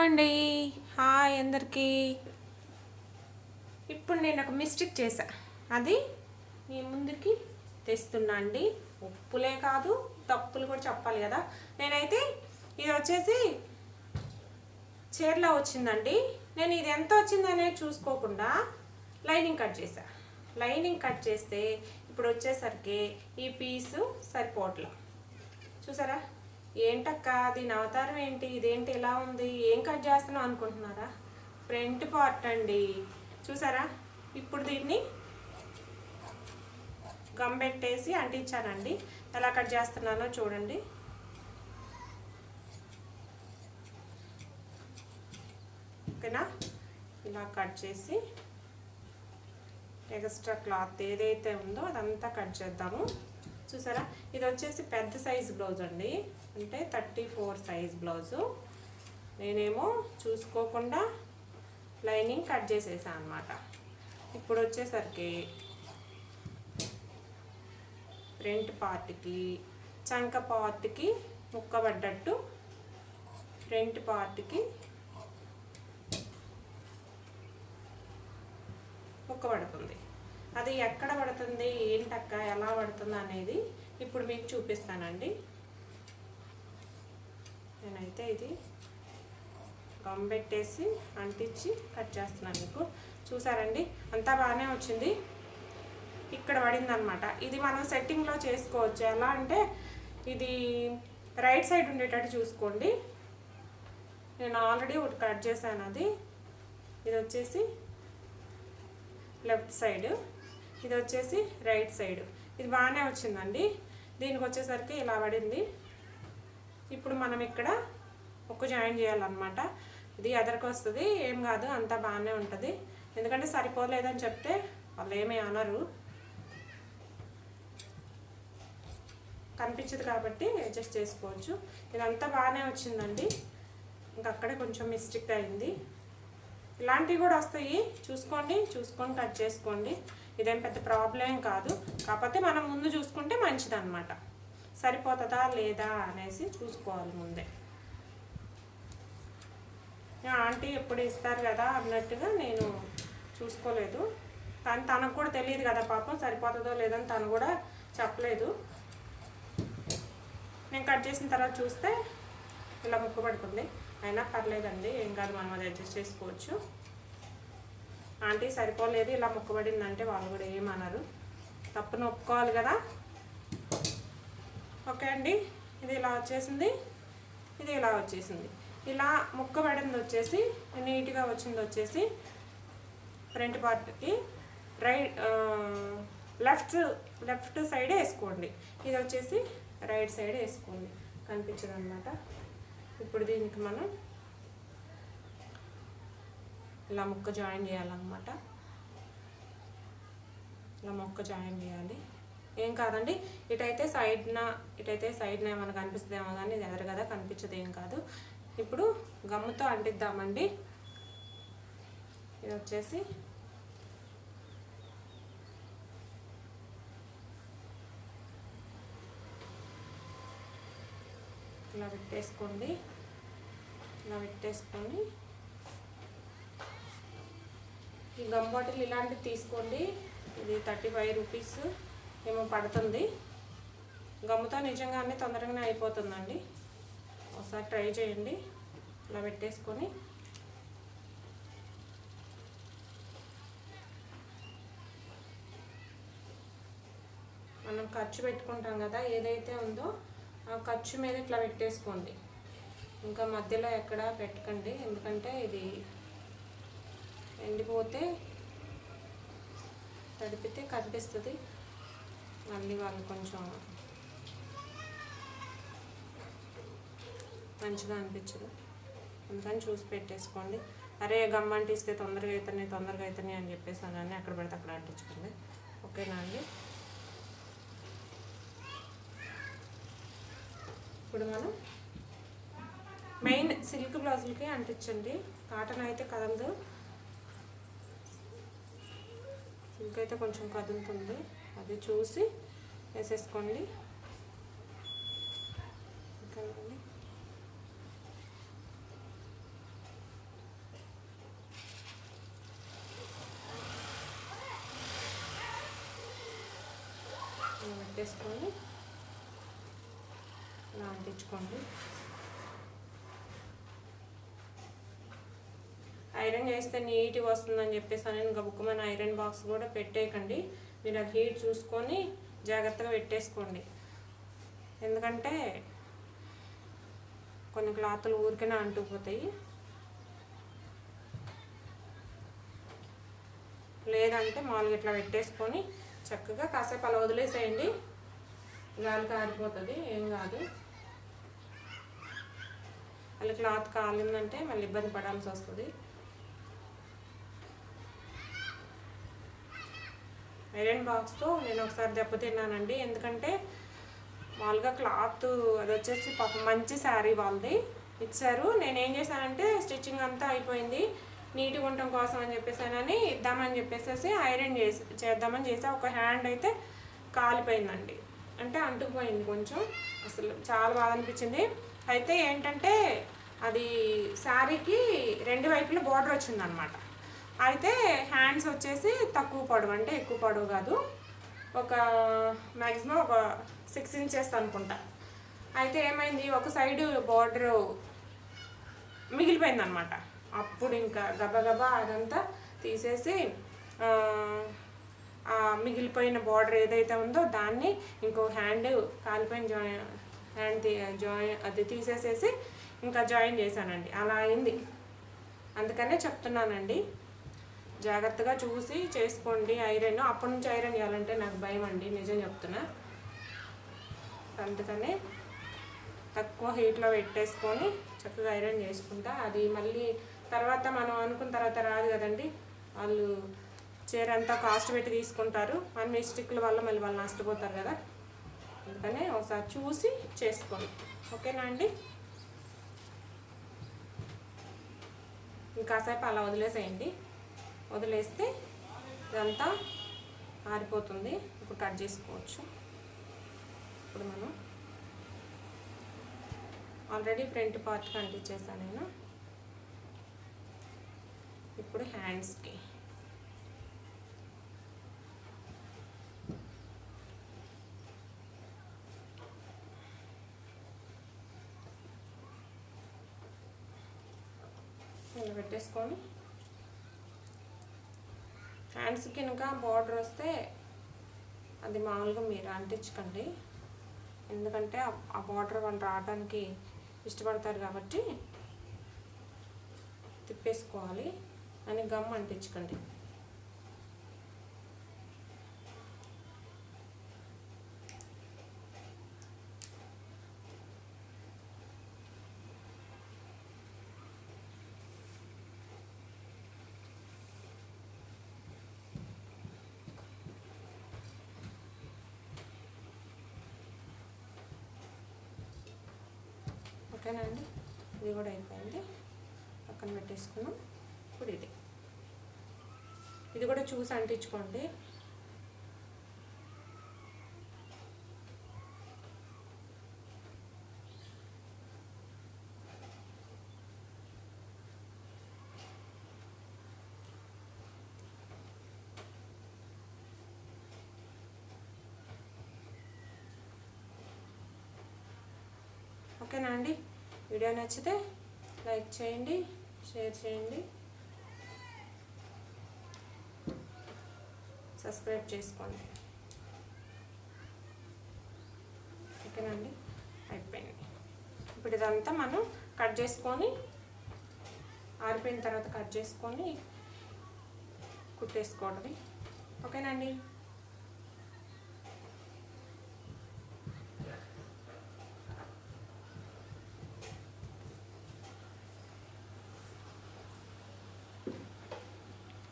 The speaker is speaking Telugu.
అండి. హాయ్ అందరికీ. ఇప్పుడు నేను ఒక మిస్టేక్ చేశా. అది మీ ముందుకి తెస్తున్నా అండి. ఉప్పులే కాదు తప్పులు కూడా చెప్పాలి కదా. నేనైతే ఇది వచ్చేసి చీరలా వచ్చిందండి. నేను ఇది ఎంత వచ్చిందనేది చూసుకోకుండా లైనింగ్ కట్ చేశా. లైనింగ్ కట్ చేస్తే ఇప్పుడు వచ్చేసరికి ఈ పీసు సరిపోవట్లా. చూసారా? ఏంటక్క దీని అవతారం ఏంటి? ఇదేంటి ఇలా ఉంది? ఏం కట్ చేస్తున్నావు అనుకుంటున్నారా? ఫ్రంట్ పార్ట్ అండి. చూసారా? ఇప్పుడు దీన్ని గమ్ పెట్టేసి అంటించానండి. ఎలా కట్ చేస్తున్నానో చూడండి. ఓకేనా? ఇలా కట్ చేసి ఎక్స్ట్రా క్లాత్ ఏదైతే ఉందో అదంతా కట్ చేద్దాము. చూసారా? ఇది వచ్చేసి పెద్ద సైజ్ బ్లౌజ్ అండి. అంటే థర్టీ ఫోర్ సైజ్ బ్లౌజు. నేనేమో చూసుకోకుండా లైనింగ్ కట్ చేసేసాను అనమాట ఇప్పుడు వచ్చేసరికి ఫ్రంట్ పార్ట్కి చంక పార్ట్కి ముక్కబడ్డట్టు ఫ్రంట్ పార్ట్కి ముక్కబడుతుంది. అది ఎక్కడ పడుతుంది ఏంటక్క ఎలా పడుతుంది అనేది ఇప్పుడు మీకు చూపిస్తానండి. నేనైతే ఇది గమ్ పెట్టేసి అంటించి కట్ చేస్తున్నాను మీకు. చూసారండి? అంతా బాగానే వచ్చింది. ఇక్కడ పడింది అనమాట ఇది మనం సెట్టింగ్లో చేసుకోవచ్చు. ఎలా అంటే ఇది రైట్ సైడ్ ఉండేటట్టు చూసుకోండి. నేను ఆల్రెడీ ఒకటి కట్ చేశాను అది. ఇది వచ్చేసి లెఫ్ట్ సైడ్ ఇది వచ్చేసి రైట్ సైడ్. ఇది బాగానే వచ్చిందండి. దీనికి వచ్చేసరికి ఇలా పడింది. ఇప్పుడు మనం ఇక్కడ ఒక జాయిన్ చేయాలన్నమాట. ఇది ఎదరికి వస్తుంది ఏం కాదు అంతా బాగానే ఉంటుంది. ఎందుకంటే సరిపోలేదని చెప్తే వాళ్ళు ఏమీ అనరు. కనిపించదు కాబట్టి అడ్జస్ట్ చేసుకోవచ్చు. ఇదంతా బాగానే వచ్చిందండి. ఇంకా అక్కడే కొంచెం మిస్టేక్ అయింది. ఇలాంటివి కూడా వస్తాయి. చూసుకోండి చూసుకొని కట్ చేసుకోండి. ఇదేం పెద్ద ప్రాబ్లం కాదు. కాకపోతే మనం ముందు చూసుకుంటే మంచిదన్నమాట. సరిపోతుందా లేదా అనేసి చూసుకోవాలి ముందే. ఆంటీ ఎప్పుడు ఇస్తారు కదా అన్నట్టుగా నేను చూసుకోలేదు. కానీ తనకు కూడా తెలియదు కదా పాపం సరిపోతుందో లేదని తను కూడా చెప్పలేదు. నేను కట్ చేసిన తర్వాత చూస్తే ఇలా ముక్కు పడుతుంది అయినా పర్లేదండి ఏం కాదు మనం అది అడ్జస్ట్ చేసుకోవచ్చు. ఆంటీ సరిపోలేదు ఇలా మొక్కబడిందంటే వాళ్ళు కూడా ఏమనరు. తప్పును ఒప్పుకోవాలి కదా? ఓకే అండి ఇది ఇలా వచ్చేసింది ఇది ఇలా వచ్చేసింది. ఇలా ముక్కబడింది వచ్చేసి నీట్గా వచ్చింది వచ్చేసి ఫ్రంట్ పార్ట్కి రైట్ లెఫ్ట్ లెఫ్ట్ సైడ్ వేసుకోండి. ఇది వచ్చేసి రైట్ సైడ్ వేసుకోండి. కనిపించదు అనమాట ఇప్పుడు దీనికి మనం ఇలా ముక్క జాయిన్ చేయాలన్నమాట. ఇలా మొక్క జాయిన్ చేయాలి. ఏం కాదండి ఇటైతే సైడ్న ఇటైతే సైడ్న ఏమైనా కనిపిస్తుందేమో కానీ ఇది ఎదరు కదా కనిపించదు ఏం కాదు. ఇప్పుడు గమ్ముతో అంటిద్దామండి. ఇది వచ్చేసి ఇలా పెట్టేసుకోండి. ఇలా పెట్టేసుకొని ఈ గమ్ బాటిల్ ఇలాంటివి తీసుకోండి. ఇది థర్టీ ఫైవ్ రూపీస్ ఏమో పడుతుంది. గమ్ముతో నిజంగానే తొందరగానే అయిపోతుందండి. ఒకసారి ట్రై చేయండి. ఇలా పెట్టేసుకొని. మనం ఖర్చు పెట్టుకుంటాం కదా ఏదైతే ఉందో ఆ ఖర్చు మీద ఇట్లా పెట్టేసుకోండి. ఇంకా మధ్యలో ఎక్కడ పెట్టకండి. ఎందుకంటే ఇది ఎండిపోతే తడిపితే కనిపిస్తుంది. మళ్ళీ వాళ్ళు కొంచెం మంచిగా అనిపించదు. అందుకని చూసి పెట్టేసుకోండి. అరే గమ్ అంటిస్తే తొందరగా అవుతున్నాయి తొందరగా అవుతున్నాయి అని చెప్పేసి అని అక్కడ పెడితే అక్కడ అంటించుకోండి. ఓకేనా అండి? ఇప్పుడు మనం మెయిన్ సిల్క్ బ్లౌజులకి అంటించండి. కాటన్ అయితే కదలదు ఇంకైతే కొంచెం కదులుతుంది. అది చూసి వేసేసుకోండి. ఇంకా పెట్టేసుకొని నాటించుకోండి ఐరన్ చేస్తే నీట్గా వస్తుందని చెప్పేసి అని ఇంకా బుక్కమైన ఐరన్ బాక్స్ కూడా పెట్టేయకండి. మీరు అది హీట్ చూసుకొని జాగ్రత్తగా పెట్టేసుకోండి. ఎందుకంటే కొన్ని క్లాతులు ఊరికనే అంటుకుపోతాయి లేదంటే మామూలుగా ఇట్లా పెట్టేసుకొని చక్కగా కాసేపు అలా వదిలేసేయండి. గాలి కారిపోతుంది ఏం కాదు. అలా క్లాత్ కాలిందంటే మళ్ళీ ఇబ్బంది పడాల్సి వస్తుంది. ఐరన్ బాక్స్తో నేను ఒకసారి దెబ్బతిన్నానండి ఎందుకంటే మామూలుగా క్లాత్ అది వచ్చేసి పాపం మంచి శారీ వాళ్ళది. ఇచ్చారు. నేను ఏం చేశానంటే స్టిచ్చింగ్ అంతా అయిపోయింది. నీట్గా ఉండటం కోసం అని చెప్పేసానని ఇద్దామని చెప్పేసి ఐరన్ చేసి చేద్దామని చేసా. ఒక హ్యాండ్ అయితే కాలిపోయిందండి. అంటే అంటుకుపోయింది కొంచెం. అసలు చాలా బాధ అనిపించింది. అయితే ఏంటంటే అది శారీకి రెండు వైపులు బార్డర్ వచ్చిందనమాట. అయితే హ్యాండ్స్ వచ్చేసి తక్కువ పొడవు అంటే ఎక్కువ పొడవు కాదు. ఒక మ్యాక్సిమం ఒక సిక్స్ ఇంచెస్ అనుకుంటా. అయితే ఏమైంది? ఒక సైడ్ బార్డర్ మిగిలిపోయింది అనమాట అప్పుడు ఇంకా గబగబా అదంతా తీసేసి మిగిలిపోయిన బార్డర్ ఏదైతే ఉందో దాన్ని ఇంకో హ్యాండ్ కాలిపోయిన జాయిన్ హ్యాండ్ జాయిన్ అది తీసేసేసి ఇంకా జాయిన్ చేశానండి. అలా అయింది. అందుకనే చెప్తున్నానండి. జాగ్రత్తగా చూసి చేసుకోండి ఐరన్. అప్పటి నుంచి ఐరన్ చేయాలంటే నాకు భయం అండి నిజం చెప్తున్నా. అందుకనే తక్కువ హీట్లో పెట్టేసుకొని చక్కగా ఐరన్ చేసుకుంటా. అది మళ్ళీ తర్వాత మనం అనుకున్న తర్వాత రాదు కదండి. వాళ్ళు చీర అంతా కాస్ట్ పెట్టి తీసుకుంటారు. మన మిస్టేక్ల వల్ల మళ్ళీ వాళ్ళు నష్టపోతారు కదా. అందుకనే ఒకసారి చూసి చేసుకోండి. ఓకేనా అండి? ఇంకాసేపు అలా వదిలేసేయండి. వదిలేస్తే ఇదంతా ఆరిపోతుంది. ఇప్పుడు కట్ చేసుకోవచ్చు. ఇప్పుడు మనం ఆల్రెడీ ఫ్రంట్ పార్ట్కి అంటించేసాను నేను. ఇప్పుడు హ్యాండ్స్కి ఇలా పెట్టేసుకొని హ్యాండ్స్కి కనుక బార్డర్ వస్తే అది మామూలుగా మీరు అంటించకండి ఎందుకంటే ఆ- ఆ బార్డర్ వాళ్ళు రావడానికి ఇష్టపడతారు కాబట్టి తిప్పేసుకోవాలి. అని గమ్ అంటించకండి ఓకేనా అండి ఇది కూడా అయిపోయింది. పక్కన పెట్టేసుకున్నాం. ఇప్పుడు ఇది. ఇది కూడా చూసి అంటించుకోండి. ఓకేనా అండి? వీడియో నచ్చితే లైక్ చేయండి షేర్ చేయండి. సబ్స్క్రైబ్ చేసుకోండి. ఓకేనండి? అయిపోయింది. ఇప్పుడు ఇదంతా మనం కట్ చేసుకొని ఆరిపోయిన తర్వాత కట్ చేసుకొని కుట్టేసుకోవడమే. ఓకేనండి?